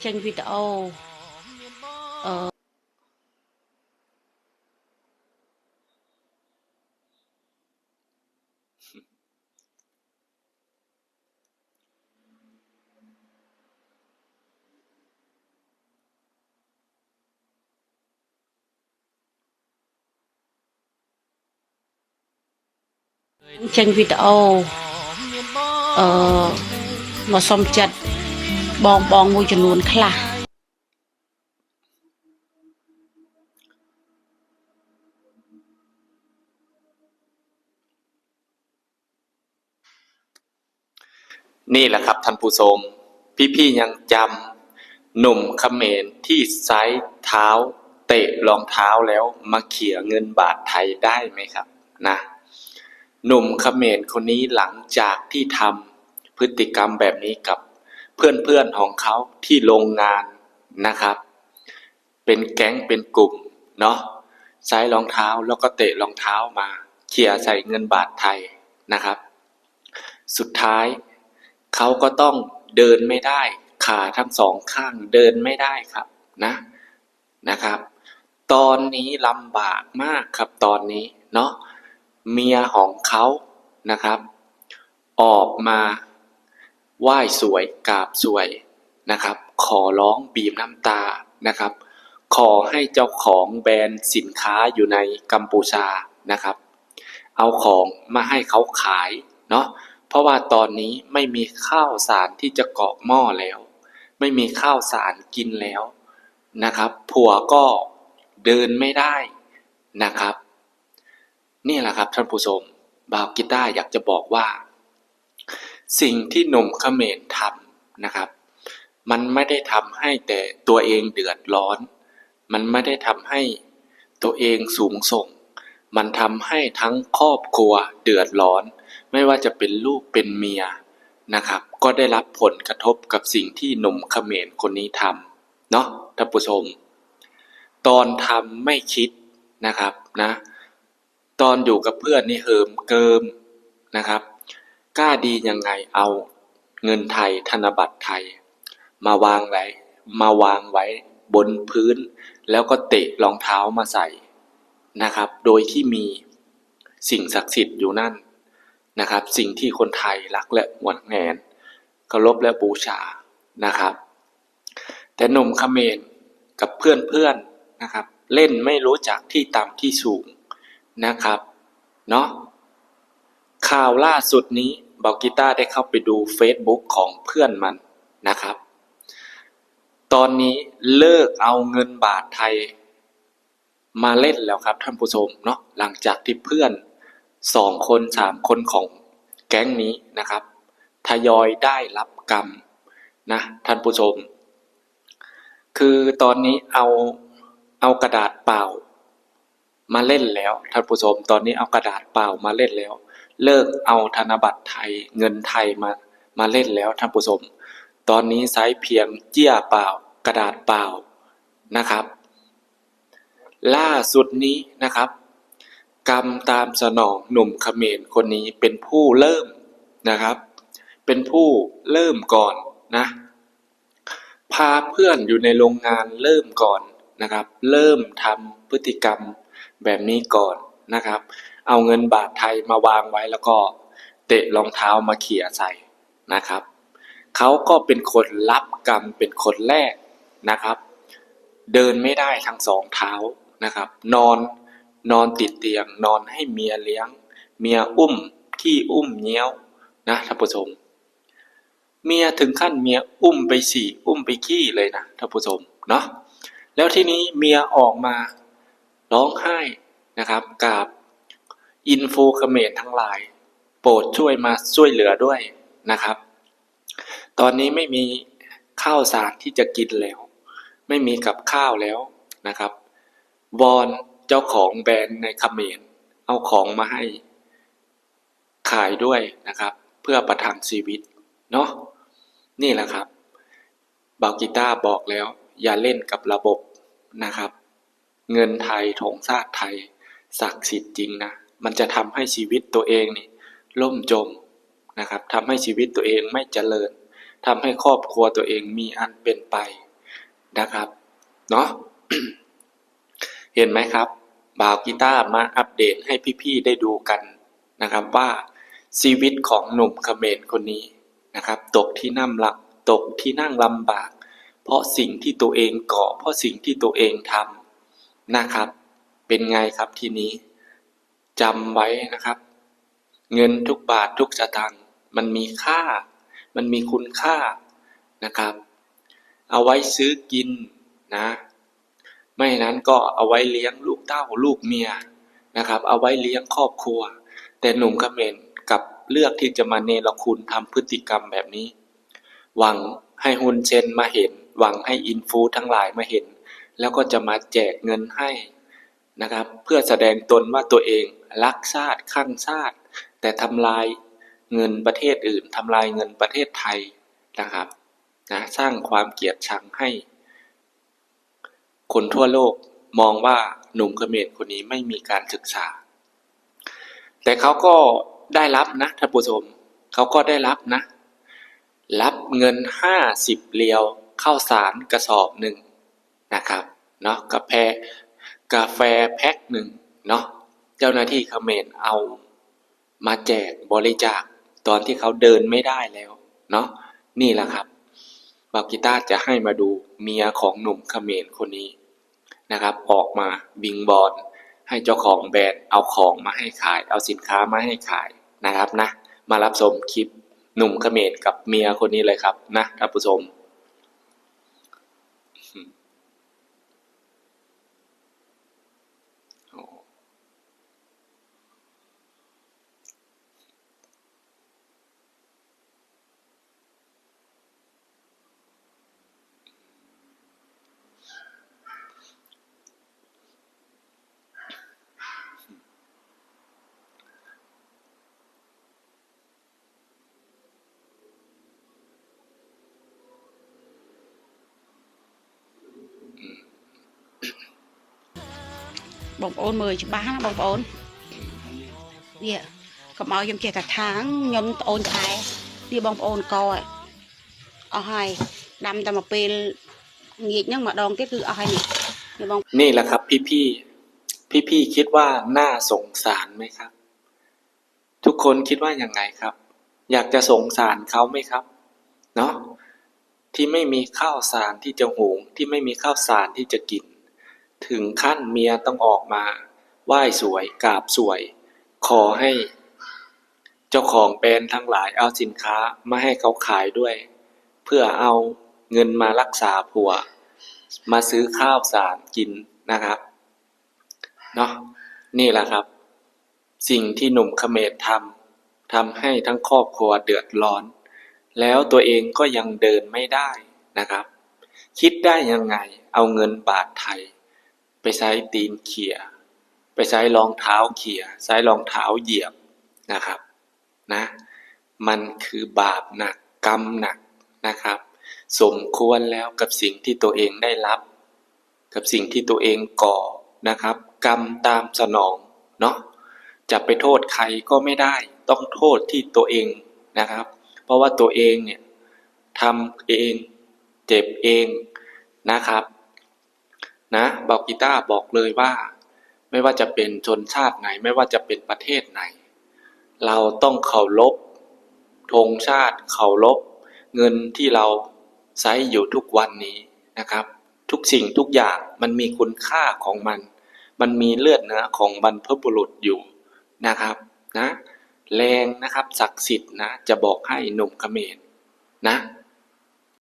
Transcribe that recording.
tranh video ờ. Tranh video ờ mà xong chặt. បងបងមួយចំនួនខ្លះ นี่แหละครับท่านผู้ชม พี่ๆยังจำหนุ่มเขมรที่ไซส์เท้า เตะรองเท้าแล้วมาเขี่ยเงินบาทไทยได้ไหมครับนะ หนุ่มเขมรคนนี้หลังจากที่ทำพฤติกรรมแบบนี้กับ เพื่อนๆของเขาที่โรงงานนะครับ เป็นแก๊งเป็นกลุ่มเนาะใช้รองเท้าแล้วก็เตะรองเท้ามาเขี่ยใส่เงินบาทไทยนะครับ สุดท้ายเขาก็ต้องเดินไม่ได้ ขาทั้งสองข้างเดินไม่ได้ครับนะนะครับ ตอนนี้ลำบากมากครับตอนนี้เนาะเมียของเขานะครับ ออกมา ไหว้สวยกราบสวยนะครับ ขอร้องบีบน้ำตานะครับ ขอให้เจ้าของแบรนด์สินค้าอยู่ในกัมพูชานะครับ เอาของมาให้เขาขายเนาะเพราะว่าตอนนี้ไม่มีข้าวสารที่จะเกาะหม้อแล้ว ไม่มีข้าวสารกินแล้วนะครับ ผัวก็เดินไม่ได้นะครับ นี่แหละครับท่านผู้ชมบาวกีต้าอยากจะบอกว่า สิ่งที่หนุ่มเขมรทำนะครับ มันไม่ได้ทำให้แต่ตัวเองเดือดร้อน มันไม่ได้ทำให้ตัวเองสูงส่ง มันทำให้ทั้งครอบครัวเดือดร้อน ไม่ว่าจะเป็นลูกเป็นเมียนะครับ ก็ได้รับผลกระทบกับสิ่งที่หนุ่มเขมรคนนี้ทำเนาะท่านผู้ชมตอนทำไม่คิดนะครับนะ ตอนอยู่กับเพื่อนนี่เหิมเกิมนะครับ กล้าดียังไงเอาเงินไทยธนบัตรไทย มาวางไว้มาวางไว้บนพื้น แล้วก็เตะรองเท้ามาใส่นะครับ โดยที่มีสิ่งศักดิ์สิทธิ์อยู่นั่นนะครับ สิ่งที่คนไทยรักและหวงแหนเคารพและบูชานะครับ แต่หนุ่มเขมรกับเพื่อนๆนะครับ เล่นไม่รู้จักที่ต่ำที่สูงนะครับ เนาะ ข่าวล่าสุดนี้บอกกีตาร์ได้เข้าไปดู Facebook ของเพื่อนมันนะครับ ตอนนี้เลิกเอาเงินบาทไทย มาเล่นแล้วครับท่านผู้ชมเนาะหลังจากที่เพื่อนสองคนสามคนของแก๊งนี้นะครับ ทยอยได้รับกรรมนะท่านผู้ชม คือตอนนี้เอาเอากระดาษเปล่า มาเล่นแล้วท่านผู้ชม ตอนนี้เอากระดาษเปล่ามาเล่นแล้ว เลิกเอาธนบัตรไทยเงินไทยมามาเล่นแล้วท่านผู้ชม ตอนนี้ใช้เพียงเจี้ยเปล่ากระดาษเปล่านะครับ ล่าสุดนี้นะครับ กรรมตามสนองหนุ่มเขมรคนนี้เป็นผู้เริ่มนะครับ เป็นผู้เริ่มก่อนนะ พาเพื่อนอยู่ในโรงงานเริ่มก่อนนะครับ เริ่มทำพฤติกรรมแบบนี้ก่อนนะครับ เอาเงินบาทไทยมาวางไว้แล้วก็เตะรองเท้ามาเขี่ยใส่นะครับเขาก็เป็นคนรับกรรมเป็นคนแรกนะครับ เดินไม่ได้ทั้งสองเท้านะครับ นอนนอนติดเตียง นอนให้เมียเลี้ยง เมียอุ้มขี้อุ้มเงี้ยวนะท่านผู้ชมเมียถึงขั้นเมียอุ้มไปฉี่อุ้มไปขี้เลยนะท่านผู้ชมเนาะแล้วทีนี้เมียออกมาร้องไห้นะครับกับ อินฟูเขมรทั้งหลาย โปรดช่วยมาช่วยเหลือด้วยนะครับ ตอนนี้ไม่มีข้าวสารที่จะกินแล้ว ไม่มีกับข้าวแล้วนะครับ วอนเจ้าของแบรนด์ในเขมรเอาของมาให้ ขายด้วยนะครับ เพื่อประทังชีวิตเนาะนี่แหละครับบากีตาบอกแล้ว อย่าเล่นกับระบบนะครับ เงินไทยถงชาติไทยศักดิ์สิทธิ์จริงนะ มันจะทำให้ชีวิตตัวเองนี่ล่มจมนะครับทำให้ชีวิตตัวเองไม่เจริญทำให้ครอบครัวตัวเองมีอันเป็นไปนะครับเนาะเห็นไหมครับบ่าวกีตาร์มาอัปเดตให้พี่ๆได้ดูกันนะครับว่าชีวิตของหนุ่มเขมรคนนี้นะครับ ตกที่นั่งหลักตกที่นั่งลำบาก เพราะสิ่งที่ตัวเองก่อเพราะสิ่งที่ตัวเองทำนะครับ เป็นไงครับทีนี้ จำไว้นะครับ เงินทุกบาททุกสตางค์มันมีค่า มันมีคุณค่านะครับ เอาไว้ซื้อกินนะ ไม่นั้นก็เอาไว้เลี้ยงลูกเต้าลูกเมียนะครับ เอาไว้เลี้ยงครอบครัว แต่หนุ่มเขมรกลับเลือกที่จะมาเนรคุณทำพฤติกรรมแบบนี้ หวังให้ฮุนเซนมาเห็น หวังให้อินฟูทั้งหลายมาเห็น แล้วก็จะมาแจกเงินให้ นะครับ เพื่อแสดงตนว่าตัวเองรักชาติข้างชาติ แต่ทำลายเงินประเทศอื่นทำลายเงินประเทศไทยนะครับนะสร้างความเกลียดชังให้ คนทั่วโลกมองว่าหนุ่มเขมรคนนี้ไม่มีการศึกษา แต่เขาก็ได้รับนะท่านผู้ชมเขาก็ได้รับนะ รับเงินห้าสิบเรียวข้าวสารกระสอบหนึ่งนะครับเนาะกาแฟ กาแฟแพ็คหนึ่งเนาะเจ้าหน้าที่เขมรเอามาแจกบริจาคตอนที่เขาเดินไม่ได้แล้วเนาะนี่แหละครับบากิต้าจะให้มาดูเมียของหนุ่มเขมรคนนี้นะครับ ออกมาบิงบอลให้เจ้าของแบรนด์เอาของมาให้ขาย เอาสินค้ามาให้ขายนะครับนะ มารับชมคลิปหนุ่มเขมรกับเมียคนนี้เลยครับนะท่านผู้ชม โอ้ បងប្អូនមើលច្បាស់ណាបងប្អូនវាកុំឲ្យខ្ញុំចេះតែថាងខ្ញុំត្អូនខែនេះបងប្អូនកអស់ហើយដាំតែមកពេលងាកហ្នឹងម្ដងទៀតគឺអស់ហើយនេះនេះបង นี่แหละครับ พี่พี่พี่พี่ๆคิดว่าน่าสงสารไหมครับ ทุกคนคิดว่ายังไงครับ อยากจะสงสารเขาไหมครับ เนาะที่ไม่มีข้าวสารที่จะหุงที่ไม่มีข้าวสารที่จะกิน ถึงขั้นเมียต้องออกมา ไหว้สวยกราบสวย ขอให้ เจ้าของแบรนด์ทั้งหลายเอาสินค้ามาให้เขาขายด้วย เพื่อเอาเงินมารักษาผัว มาซื้อข้าวสารกินนะครับเนาะนี่แหละครับ สิ่งที่หนุ่มเขมรทำทำให้ทั้งครอบครัวเดือดร้อน แล้วตัวเองก็ยังเดินไม่ได้นะครับ คิดได้ยังไงเอาเงินบาทไทย ไปใช้ตีนเขี่ย ไปใช้รองเท้าเขี่ย ใช้รองเท้าเหยียบนะครับนะ มันคือบาปหนักกรรมหนักนะครับ สมควรแล้วกับสิ่งที่ตัวเองได้รับ กับสิ่งที่ตัวเองก่อนะครับ กรรมตามสนองเนาะจะไปโทษใครก็ไม่ได้ ต้องโทษที่ตัวเองนะครับ เพราะว่าตัวเองเนี่ยทำเอง เจ็บเองนะครับ นะบอกกีตาบอกเลยว่า ไม่ว่าจะเป็นชนชาติไหน ไม่ว่าจะเป็นประเทศไหน เราต้องเคารพธงชาติเคารพเงินที่เราใช้อยู่ทุกวันนี้นะครับ ทุกสิ่งทุกอย่างมันมีคุณค่าของมัน มันมีเลือดเนื้อของบรรพบุรุษอยู่นะครับนะแรงนะครับศักดิ์สิทธิ์นะจะบอกให้หนุ่มเขมรนะ